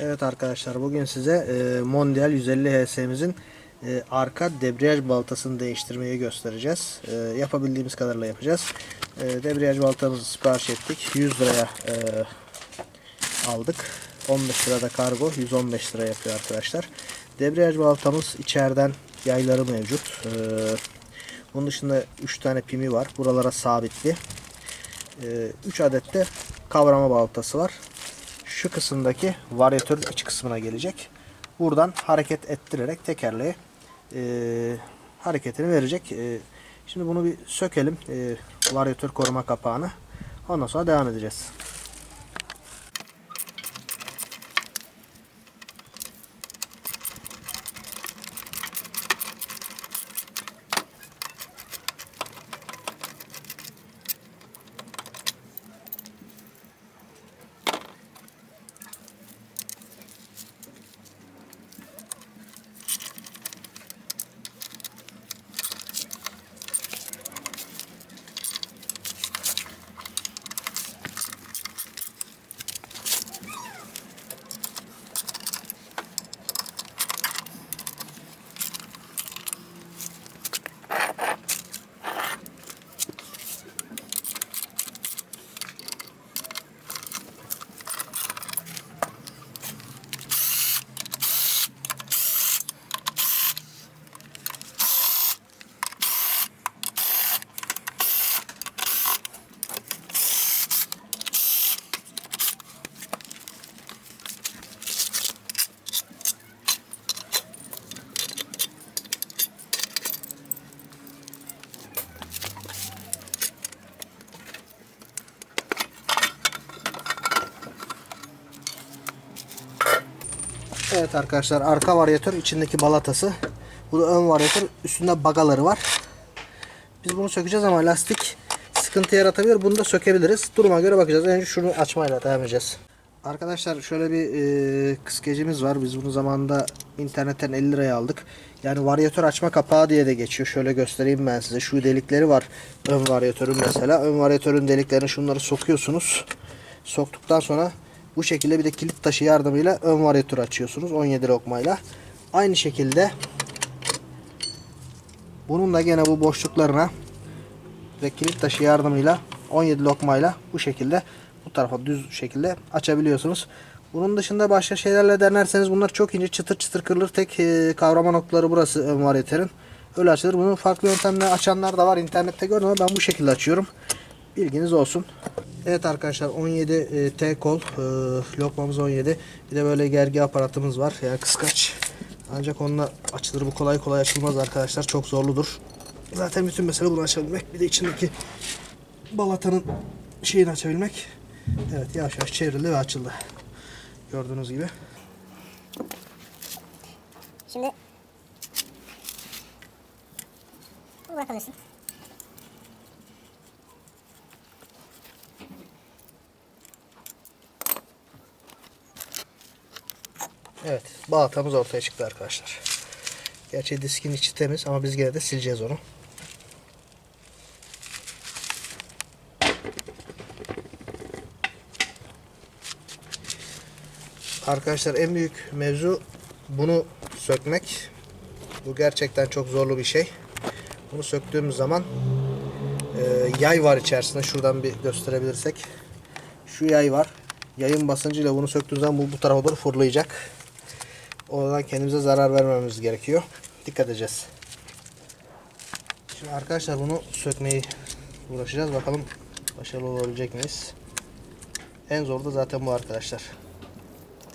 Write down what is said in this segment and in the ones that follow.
Evet arkadaşlar bugün size e, Mondial 150 HS'mizin e, arka debriyaj baltasını değiştirmeyi göstereceğiz. E, yapabildiğimiz kadarıyla yapacağız. E, debriyaj baltamızı sipariş ettik. 100 liraya aldık. 15 lirada kargo 115 lira yapıyor arkadaşlar. Debriyaj baltamız içeriden yayları mevcut. E, bunun dışında 3 tane pimi var. Buralara sabitli. 3 adet de kavrama baltası var. Şu kısımdaki varyatörün iç kısmına gelecek. Buradan hareket ettirerek tekerleğe e, hareketini verecek. E, şimdi bunu bir sökelim. E, varyatör koruma kapağını. Ondan sonra devam edeceğiz. Evet arkadaşlar arka varyatör içindeki balatası. Bu da ön varyatör üstünde bagaları var. Biz bunu sökeceğiz ama lastik sıkıntı yaratabilir. Bunu da sökebiliriz. Duruma göre bakacağız. Önce şunu açmayla devam edeceğiz. Arkadaşlar şöyle bir e, kıskecimiz var. Biz bunu zamanında internetten 50 liraya aldık. Yani varyatör açma kapağı diye de geçiyor. Şöyle göstereyim ben size. Şu delikleri var. Ön varyatörün mesela. Ön varyatörün deliklerini şunları sokuyorsunuz. Soktuktan sonra bu şekilde bir de kilit taşı yardımıyla ön varyatör açıyorsunuz 17 lokmayla. Aynı şekilde bunun da gene bu boşluklarına ve kilit taşı yardımıyla 17 lokmayla bu şekilde bu tarafa düz şekilde açabiliyorsunuz. Bunun dışında başka şeylerle denerseniz bunlar çok ince çıtır çıtır kırılır. Tek e, kavrama noktaları burası ön varyatörün. Öyle açılır. Bunun farklı yöntemle açanlar da var. İnternette gördüm ama ben bu şekilde açıyorum. Bilginiz olsun. Evet arkadaşlar 17 e, T kol e, lokmamız 17. Bir de böyle gergi aparatımız var. Yani kıskaç. Ancak onunla açılır. Bu kolay kolay açılmaz arkadaşlar. Çok zorludur. Zaten bütün mesele bunu açabilmek. Bir de içindeki balatanın şeyini açabilmek. Evet yavaş yavaş çevrildi ve açıldı. Gördüğünüz gibi. Şimdi bırakabilirsin. Evet balatamız ortaya çıktı arkadaşlar. Gerçi diskin içi temiz ama biz gene de sileceğiz onu. Arkadaşlar en büyük mevzu bunu sökmek. Bu gerçekten çok zorlu bir şey. Bunu söktüğümüz zaman e, yay var içerisinde. Şuradan bir gösterebilirsek. Şu yay var. Yayın basıncıyla bunu söktüğümüz zaman bu, bu tarafa doğru fırlayacak. Oradan kendimize zarar vermememiz gerekiyor. Dikkat edeceğiz. Şimdi arkadaşlar bunu sökmeyi uğraşacağız. Bakalım başarılı olabilecek miyiz? En zor da zaten bu arkadaşlar.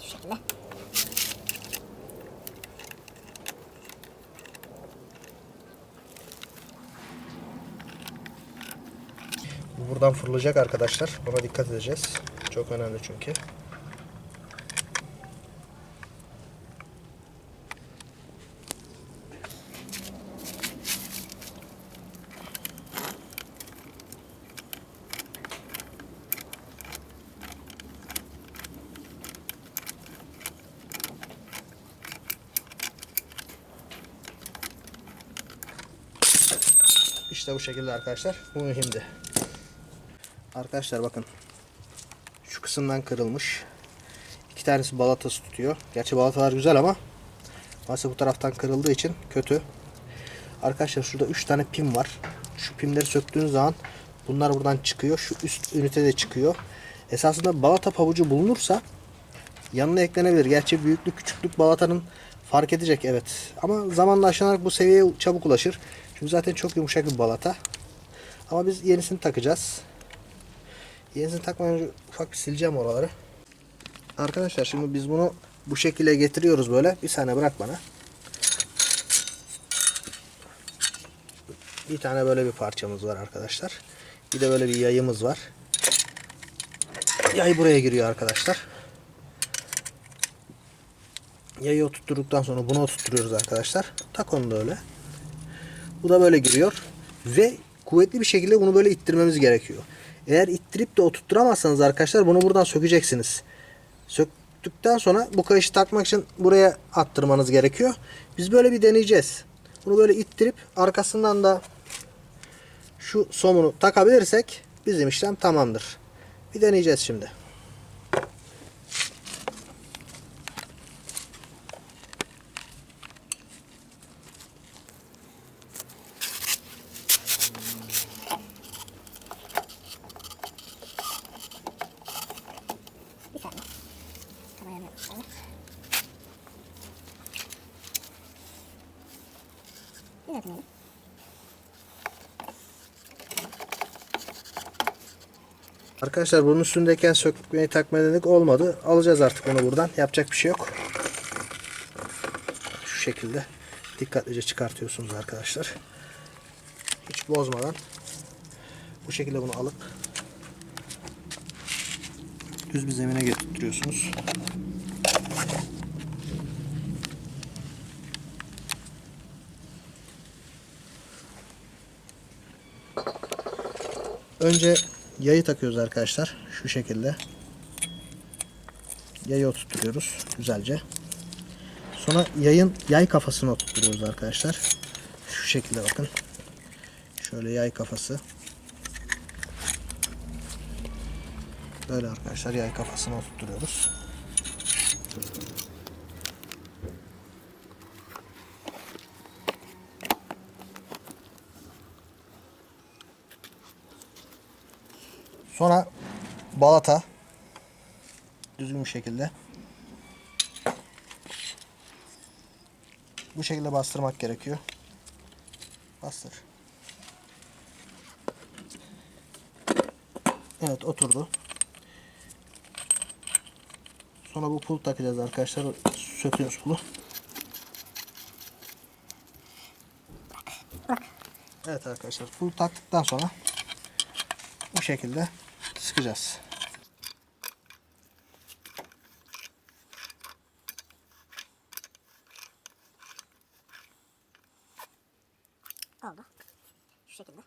Şekilde. Bu buradan fırlayacak arkadaşlar. Buna dikkat edeceğiz. Çok önemli çünkü. Bu şekilde arkadaşlar. Bu mühimdi. Arkadaşlar bakın. Şu kısımdan kırılmış. İki tanesi balatası tutuyor. Gerçi balatalar güzel ama maalesef bu taraftan kırıldığı için kötü. Arkadaşlar şurada 3 tane pin var. Şu pinleri söktüğünüz zaman bunlar buradan çıkıyor. Şu üst ünite de çıkıyor. Esasında balata pabucu bulunursa yanına eklenebilir. Gerçi büyüklük küçüklük balatanın fark edecek evet. Ama zamanla aşınarak bu seviyeye çabuk ulaşır. Çünkü zaten çok yumuşak bir balata. Ama biz yenisini takacağız. Yenisini takmadan önce ufak bir sileceğim oraları. Arkadaşlar şimdi biz bunu bu şekilde getiriyoruz böyle. Bir saniye bırak bana. Bir tane böyle bir parçamız var arkadaşlar. Bir de böyle bir yayımız var. Yay buraya giriyor arkadaşlar. Yayı oturtturduktan sonra bunu oturtturuyoruz arkadaşlar. Tak onu da öyle. Bu da böyle giriyor. Ve kuvvetli bir şekilde bunu böyle ittirmemiz gerekiyor. Eğer ittirip de oturtturamazsanız arkadaşlar bunu buradan sökeceksiniz. Söktükten sonra bu kayışı takmak için buraya attırmanız gerekiyor. Biz böyle bir deneyeceğiz. Bunu böyle ittirip arkasından da şu somunu takabilirsek bizim işlem tamamdır. Bir deneyeceğiz şimdi. Bir saniye. Kameranı yapalım. Bir dakika. Arkadaşlar bunun üstündeyken sökmeyi takmayı dedik olmadı. Alacağız artık onu buradan. Yapacak bir şey yok. Şu şekilde dikkatlice çıkartıyorsunuz arkadaşlar. Hiç bozmadan bu şekilde bunu alıp düz bir zemine getiriyorsunuz. Önce yayı takıyoruz arkadaşlar. Şu şekilde. Yayı oturtuyoruz güzelce. Sonra yayın yay kafasını oturtuyoruz arkadaşlar. Şu şekilde bakın. Şöyle yay kafası. Böyle arkadaşlar yay kafasını oturtuyoruz. Sonra balata düzgün bir şekilde bu şekilde bastırmak gerekiyor. Bastır. Evet oturdu. Sonra bu pul takacağız arkadaşlar. Söküyoruz pulu. Evet arkadaşlar pul taktıktan sonra bu şekilde sıkacağız. Oldu. Şu şekilde.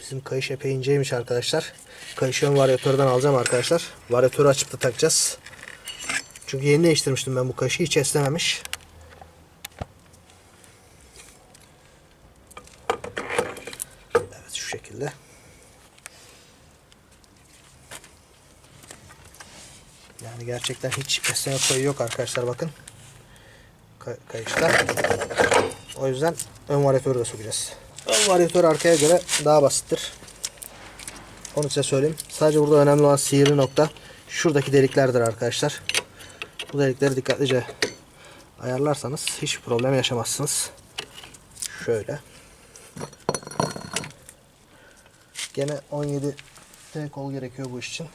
Bizim kayış epey inceymiş arkadaşlar. Kayışı ön varyatörden alacağım arkadaşlar. Varyatörü açıp da takacağız. Çünkü yeni değiştirmiştim ben bu kayışı. Hiç esnememiş. Evet şu şekilde. Yani gerçekten hiç esneme payı yok arkadaşlar bakın. Kay- kayışta. O yüzden ön varyatörü de sokacağız. Ön varyatör arkaya göre daha basittir. Onu size söyleyeyim. Sadece burada önemli olan sihirli nokta şuradaki deliklerdir arkadaşlar. Bu delikleri dikkatlice ayarlarsanız hiç problem yaşamazsınız. Şöyle. Gene 17 T kol gerekiyor bu iş için.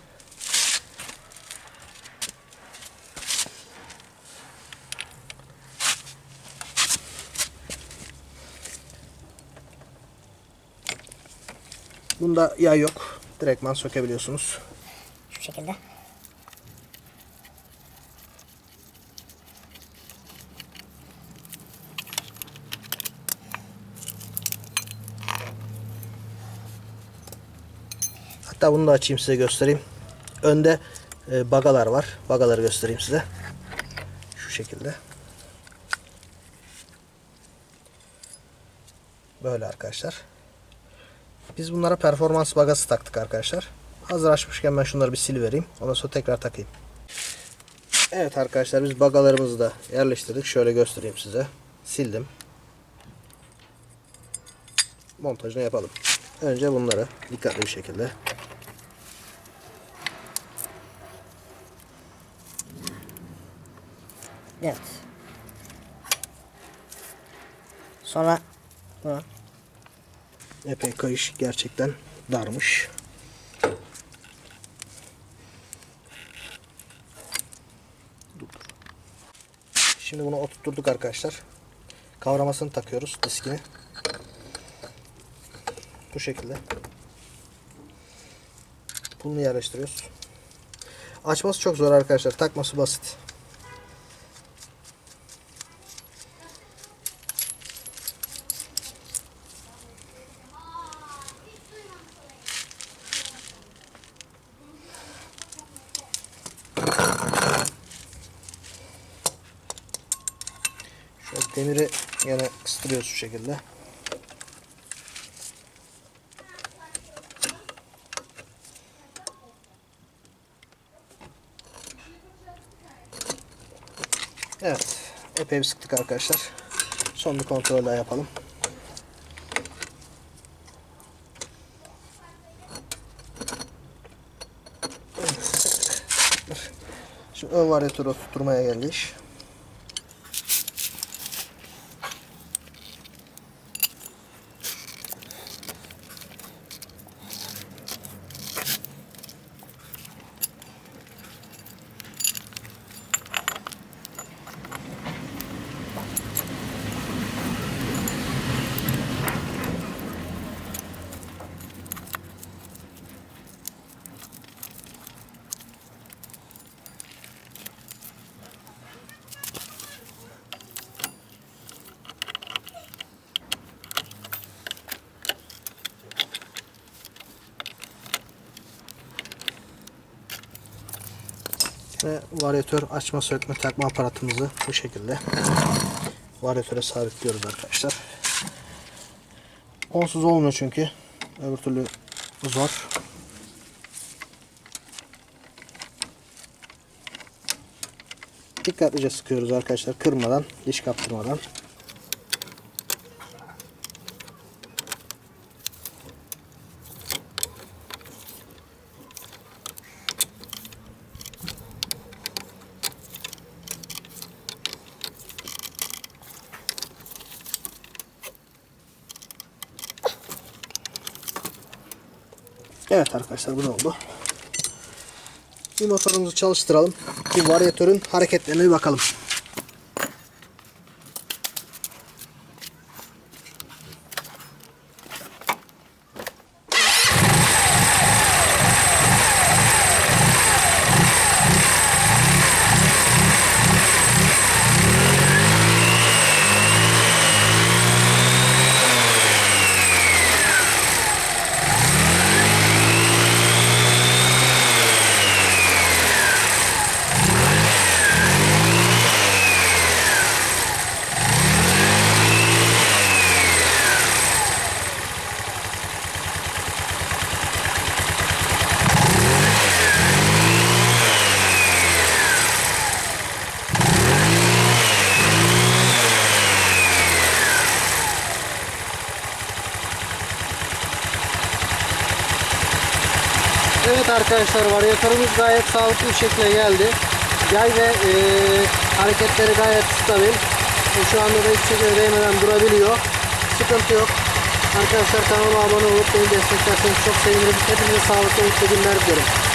Bunda yay yok. Direktman sökebiliyorsunuz. Şu şekilde. Hatta bunu da açayım size göstereyim. Önde e, bagalar var. Bagaları göstereyim size. Şu şekilde. Böyle arkadaşlar. Biz bunlara performans bagası taktık arkadaşlar. Hazır açmışken ben şunları bir silivereyim. Ondan sonra tekrar takayım. Evet arkadaşlar biz bagalarımızı da yerleştirdik. Şöyle göstereyim size. Sildim. Montajını yapalım. Önce bunları dikkatli bir şekilde Evet. Sonra bunu epey kayış gerçekten darmış. Şimdi bunu oturtturduk arkadaşlar. Kavramasını takıyoruz diskini. Bu şekilde. Bunu yerleştiriyoruz. Açması çok zor arkadaşlar. Takması basit. Şu şekilde. Evet. Epey bir sıktık arkadaşlar. Son bir kontrol daha yapalım. Şimdi ön varyatörü tutturmaya geldi iş. Ve varyatör açma sökme takma aparatımızı bu şekilde varyatöre sabitliyoruz arkadaşlar. Onsuz olmuyor çünkü. Öbür türlü zor. Dikkatlice sıkıyoruz arkadaşlar. Kırmadan, diş kaptırmadan. Evet arkadaşlar bu da oldu. Bir motorumuzu çalıştıralım. Bir varyatörün hareketlerine bir bakalım. Arkadaşlar varyatörümüz gayet sağlıklı bir şekilde geldi. Yay ve e, hareketleri gayet stabil. E, şu anda da hiçbir şekilde değmeden durabiliyor. Sıkıntı yok. Arkadaşlar kanalıma abone olup beni desteklerseniz çok sevinirim. Hepinize sağlıklı mutlu günler dilerim.